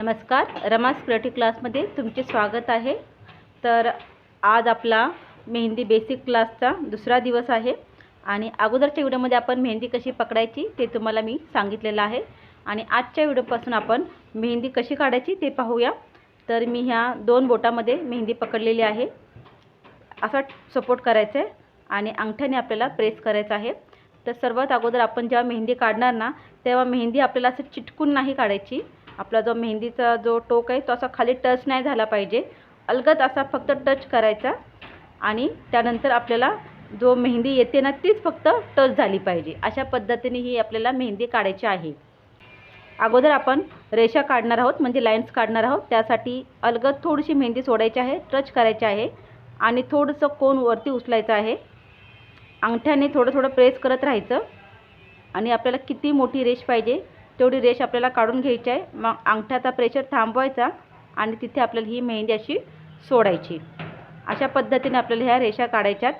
नमस्कार रमास क्रिएटिव्ह क्लासमध्ये तुमचे स्वागत आहे. तर आज आपला मेहंदी बेसिक क्लासचा दुसरा दिवस आहे आणि अगोदरच्या व्हिडिओमध्ये आपण मेहंदी कशी पकडायची ते तुम्हाला मी सांगितलेलं आहे आणि आजच्या व्हिडिओपासून आपण मेहंदी कशी काढायची ते पाहूया. तर मी ह्या दोन बोटामध्ये मेहंदी पकडलेली आहे. असा सपोर्ट करायचा आहे आणि अंगठ्याने आपल्याला प्रेस करायचं आहे. तर सर्वात अगोदर आपण जेव्हा मेहंदी काढणार ना तेव्हा मेहंदी आपल्याला असं चिटकून नाही काढायची. आपला जो मेहंदीचा जो टोक आहे तो असा खाली टच नाही झाला पाहिजे. अलगद असा फक्त टच करायचा आणि त्यानंतर आपल्याला जो मेहंदी येते ना तीच फक्त टच झाली पाहिजे. अशा पद्धतीने ही आपल्याला मेहंदी काढायची आहे. अगोदर आपण रेषा काढणार आहोत म्हणजे लाईन्स काढणार आहोत. त्यासाठी अलगद थोडीशी मेहंदी सोडायची आहे टच करायची आहे आणि थोडंसं कोण वरती उचलायचं आहे. अंगठ्याने थोडं थोडं प्रेस करत राहायचं आणि आपल्याला किती मोठी रेष पाहिजे तेवढी रेष आपल्याला काढून घ्यायची आहे. मग अंगठ्याचा प्रेशर थांबवायचा आणि तिथे आपल्याला ही मेहंदी अशी सोडायची. अशा पद्धतीने आपल्याला ह्या रेषा काढायच्यात.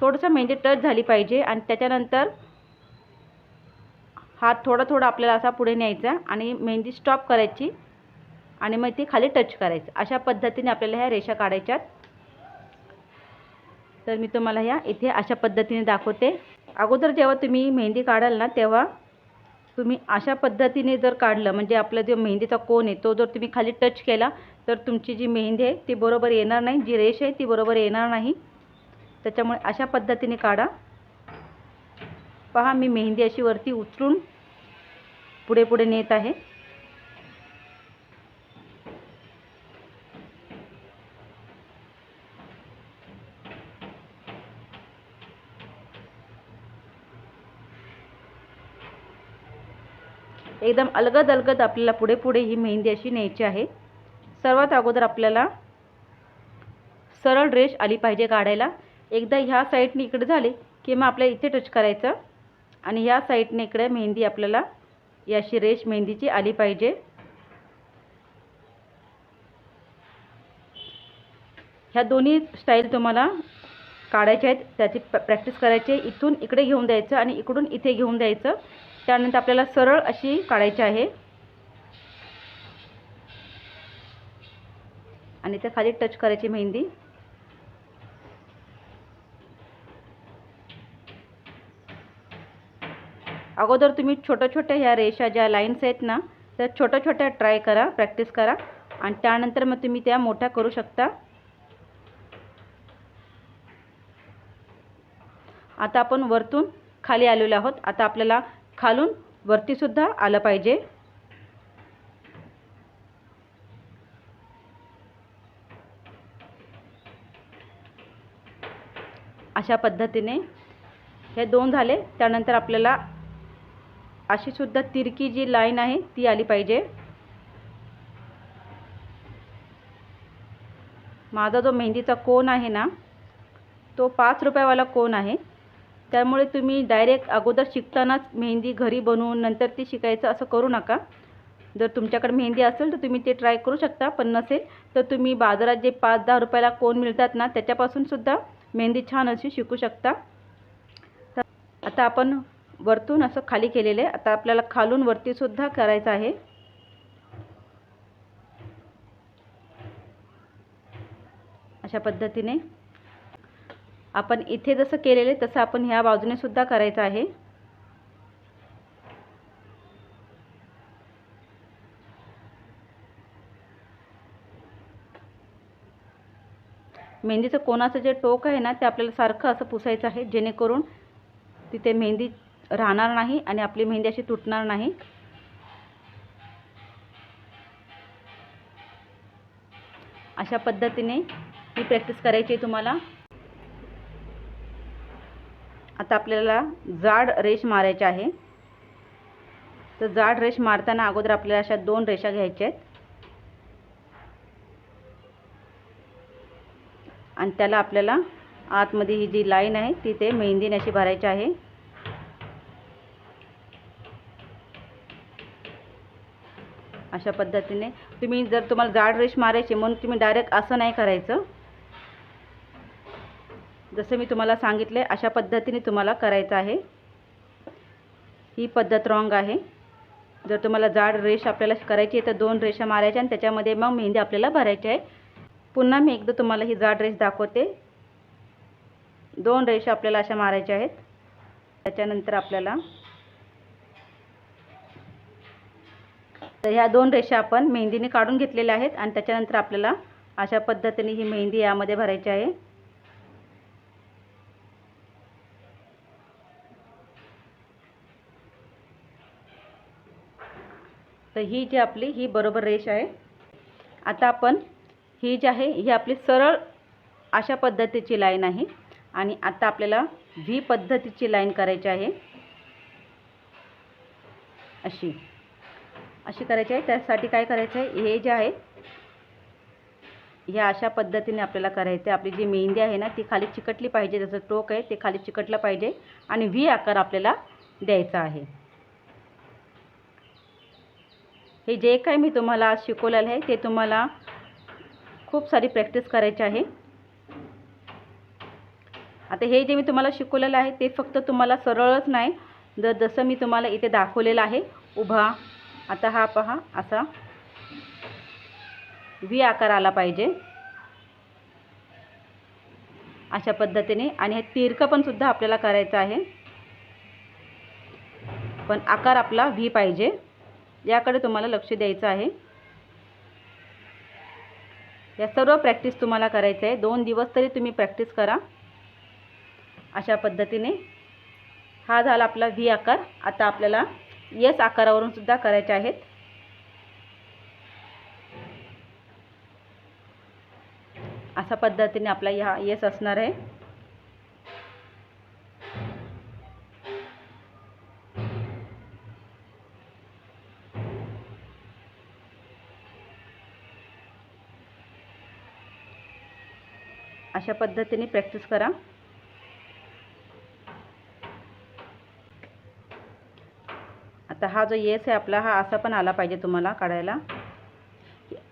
थोडंसं मेहंदी टच झाली पाहिजे आणि त्याच्यानंतर हात थोडा थोडा आपल्याला असा पुढे न्यायचा आणि मेहंदी स्टॉप करायची आणि मग ती खाली टच करायचं. अशा पद्धतीने आपल्याला ह्या रेषा काढायच्यात. तर मी तुम्हाला ह्या इथे अशा पद्धतीने दाखवते. अगोदर जेव्हा तुम्ही मेहंदी काढाल ना तेव्हा तुम्ही अशा पद्धतीने जर काढलं म्हणजे आपला जो मेहंदीचा कोन आहे तो जर तुम्ही खाली टच केला तर तुमची जी मेहंदी आहे ती बरोबर येणार नाही. जी रेष आहे ती बरोबर येणार नाही. त्याच्यामुळे अशा पद्धतीने काढा. पहा मी मेहंदी अशी वरती उचलून पुढे पुढे नेत आहे. एकदम अलगद अलगद आपल्याला पुढे पुढे ही मेहंदी अशी न्यायची आहे. सर्वात अगोदर आपल्याला सरळ ड्रेस आली पाहिजे काढायला. एकदा ह्या साईडने इकडे झाले की मग आपल्याला इथे टच करायचं आणि ह्या साईडने इकडे मेहंदी आपल्याला याशी रेश मेहंदीची आली पाहिजे. ह्या दोन्ही स्टाईल तुम्हाला काढायच्या आहेत. त्याची प्रॅक्टिस करायची आहे. इथून इकडे घेऊन द्यायचं आणि इकडून इथे घेऊन द्यायचं. त्यानंतर आपल्याला सरळ अशी काढायची आहे. आणि त्या खाली टच करायची मेहंदी. अगोदर तुम्ही छोट्या छोट्या ह्या रेषा ज्या लाईन्स आहेत ना त्या छोट्या छोट्या ट्राय करा प्रॅक्टिस करा. आणि त्यानंतर मग तुम्ही त्या मोठ्या करू शकता. आता आपण वरतून खाली आलेलो आहोत. आता आपल्याला खालून वरतीसुद्धा आलं पाहिजे. अशा पद्धतीने हे दोन झाले. त्यानंतर आपल्याला अशीसुद्धा तिरकी जी लाईन आहे ती आली पाहिजे. माझा जो मेहंदीचा कोन आहे ना तो पाच रुपयावाला कोन आहे. त्यामुळे तुम्ही डायरेक्ट अगोदर शिकतानाच मेहंदी घरी बनवून नंतर ती शिकायचं असं करू नका. जर तुमच्याकडे मेहंदी असेल तर तुम्ही ते ट्राय करू शकता पण नसेल तर तुम्ही बाजारात जे पाच दहा रुपयाला कोण मिळतात ना त्याच्यापासूनसुद्धा मेहंदी छान अशी शिकू शकता. तर आता आपण वरतून असं खाली केलेलं आहे. आता आपल्याला खालून वरतीसुद्धा करायचं आहे. अशा पद्धतीने आपण इथे जसं केलेलं आहे तसं आपण ह्या बाजूने सुद्धा करायचं आहे. मेहंदीचं कोणाचं जे टोक आहे ना ते आपल्याला सारखं असं पुसायचं आहे जेणेकरून तिथे मेहंदी राहणार नाही आणि आपली मेहंदी अशी तुटणार नाही. अशा पद्धतीने ही प्रॅक्टिस करायची आहे तुम्हाला. आता आपल्याला जाड रेष मारायची आहे. तर जाड रेष मारताना अगोदर आपल्याला अशा दोन रेषा घ्यायच्या आहेत. आणि त्याला आपल्याला आतमध्ये ही जी लाईन आहे ती ते मेहंदीने अशी भरायची आहे. अशा पद्धतीने तुम्ही जर तुम्हाला जाड रेष मारायची म्हणून तुम्ही डायरेक्ट असं नाही करायचं. जसं मी तुम्हाला सांगितले अशा पद्धतीने तुम्हाला करायचं आहे. ही पद्धत रॉंग आहे. जर तुम्हाला जाड रेष आपल्याला करायची आहे तर दोन रेषा मारायच्या आणि त्याच्यामध्ये मग मेहंदी आपल्याला भरायची आहे. पुन्हा मी एकदा तुम्हाला ही जाड रेष दाखवते. दोन रेषा आपल्याला अशा मारायच्या आहेत. त्याच्यानंतर आपल्याला तर ह्या दोन रेषा आपण मेहंदीने काढून घेतलेल्या आहेत आणि त्याच्यानंतर आपल्याला अशा पद्धतीने ही मेहंदी यामध्ये भरायची आहे. तर ही जी आपली ही बरोबर रेष आहे. आता आपण ही जी आहे ही आपली सरळ अशा पद्धतीची लाईन आहे. आणि आता आपल्याला व्ही पद्धतीची लाईन करायची आहे. अशी. अशी करायची आहे. त्यासाठी काय करायचं आहे? हे जे आहे ह्या अशा पद्धतीने आपल्याला करायचं आहे. आपली जी मेहंदी आहे ना ती खाली चिकटली पाहिजे. जसं टोक आहे ते खाली चिकटलं पाहिजे. आणि व्ही आकार आपल्याला द्यायचा आहे. हे जे काही मी तुम्हाला आज शिकवलेलं आहे ते तुम्हाला खूप सारी प्रॅक्टिस करायची आहे. आता हे जे मी तुम्हाला शिकवलेलं आहे ते फक्त तुम्हाला सरळच नाही जर जसं मी तुम्हाला इथे दाखवलेलं आहे उभा आता हा पहा असा व्ही आकार आला पाहिजे. अशा पद्धतीने आणि हे तिरकं पण सुद्धा आपल्याला करायचं आहे. पण आकार आपला व्ही पाहिजे. याकडे तुम्हाला लक्ष द्यायचं आहे. या सर्व प्रॅक्टिस तुम्हाला करायचं आहे. दोन दिवस तरी तुम्ही प्रॅक्टिस करा. अशा पद्धतीने. हा झाला आपला व्ही आकार. आता आपल्याला यस आकारावरून सुद्धा करायचे आहेत. अशा पद्धतीने आपला ह्या यस असणार आहे. अशा पद्धतीने प्रॅक्टिस करा. आता हा जो येस आहे आपला हा असा पण आला पाहिजे तुम्हाला काढायला.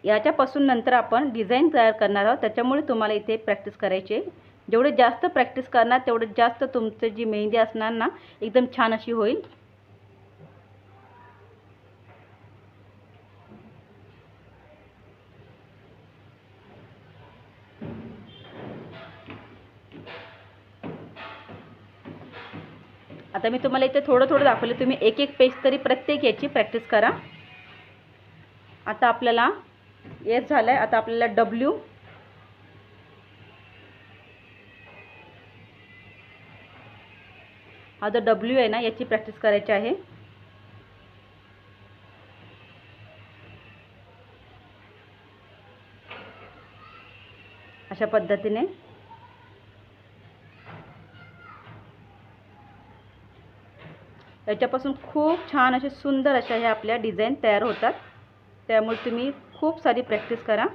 याच्यापासून नंतर आपण डिझाईन तयार करणार आहोत. त्याच्यामुळे तुम्हाला इथे प्रॅक्टिस करायची. आहे जेवढे जास्त प्रॅक्टिस करणार तेवढे जास्त तुमचं जी मेहंदी असणार ना एकदम छान अशी होईल. आता मी तुम्हाला इथे थोडं थोडं दाखवले. तुम्ही एक एक पेज तरी प्रत्येक याची प्रॅक्टिस करा. आता आपल्याला एस झालं आहे आता आपल्याला डब्ल्यू हा जो डब्ल्यू आहे ना याची प्रॅक्टिस करायची आहे. अशा पद्धतीने. याच्यापासून खूप छान असे सुंदर अशा ह्या आपल्या डिझाईन तयार होतात. त्यामुळे तुम्ही खूप सारी प्रॅक्टिस करा.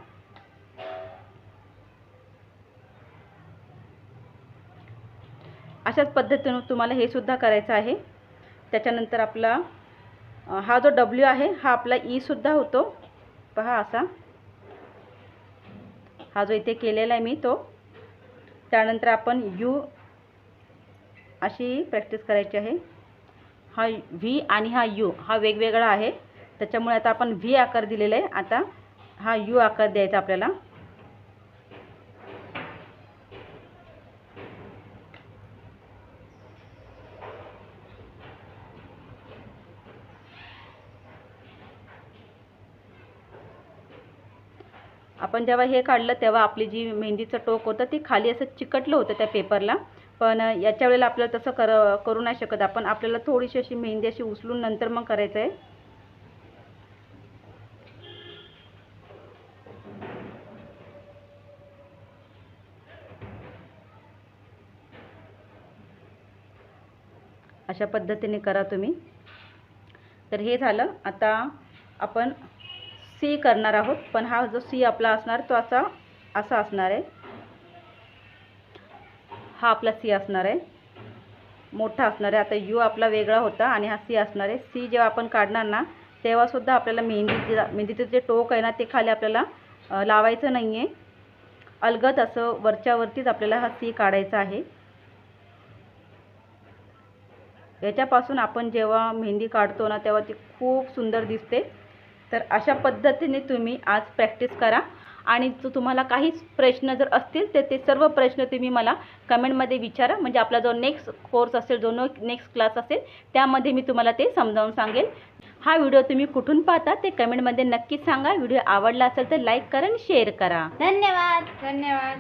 अशाच पद्धतीनं तुम्हाला हे सुद्धा करायचं आहे. त्याच्यानंतर आपला हा जो डब्ल्यू आहे हा आपला ई सुद्धा होतो. पहा असा. हा जो इथे केलेला आहे मी तो. त्यानंतर आपण यू अशी प्रॅक्टिस करायची आहे. हा व्ही आणि हा यू हा वेगवेगळा आहे. त्याच्यामुळे आता आपण व्ही आकार दिलेला आहे. आता हा यू आकार द्यायचा आपल्याला. आपण जेव्हा हे काढलं तेव्हा आपली जी मेहंदीचं टोक होतं ती खाली असं चिकटलं होतं त्या पेपरला पण याच्या वेळेला आपल्याला तसं कर करू नाही शकत आपण. आपल्याला थोडीशी अशी मेहंदी अशी उचलून नंतर मग करायचं आहे. अशा पद्धतीने करा तुम्ही. तर हे झालं. आता आपण सी करणार आहोत. पण हा जो सी आपला असणार तो असा असा असणार आहे. हा आपला सी असणार आहे. मोठा असणार आहे. आता यू आपला वेगळा होता आणि हा सी असणार आहे. सी जेव्हा आपण काढणार ना तेव्हासुद्धा आपल्याला मेहंदी मेहंदीचं जे टोक आहे ना ते खाली आपल्याला लावायचं नाही आहे अलगद असं वरच्यावरतीच आपल्याला हा सी काढायचा आहे. याच्यापासून आपण जेव्हा मेहंदी काढतो ना तेव्हा ती खूप सुंदर दिसते. तर अशा पद्धतीने तुम्ही आज प्रॅक्टिस करा. आणि जो तुम्हाला काही प्रश्न जर असतील तर ते सर्व प्रश्न तुम्ही मला कमेंटमध्ये विचारा. म्हणजे आपला जो नेक्स्ट कोर्स असेल जो नेक्स्ट क्लास असेल त्यामध्ये मी तुम्हाला ते समजावून सांगेल. हा व्हिडिओ तुम्ही कुठून पाहता ते कमेंटमध्ये नक्कीच सांगा. व्हिडिओ आवडला असेल तर लाईक करा आणि शेअर करा. धन्यवाद. धन्यवाद.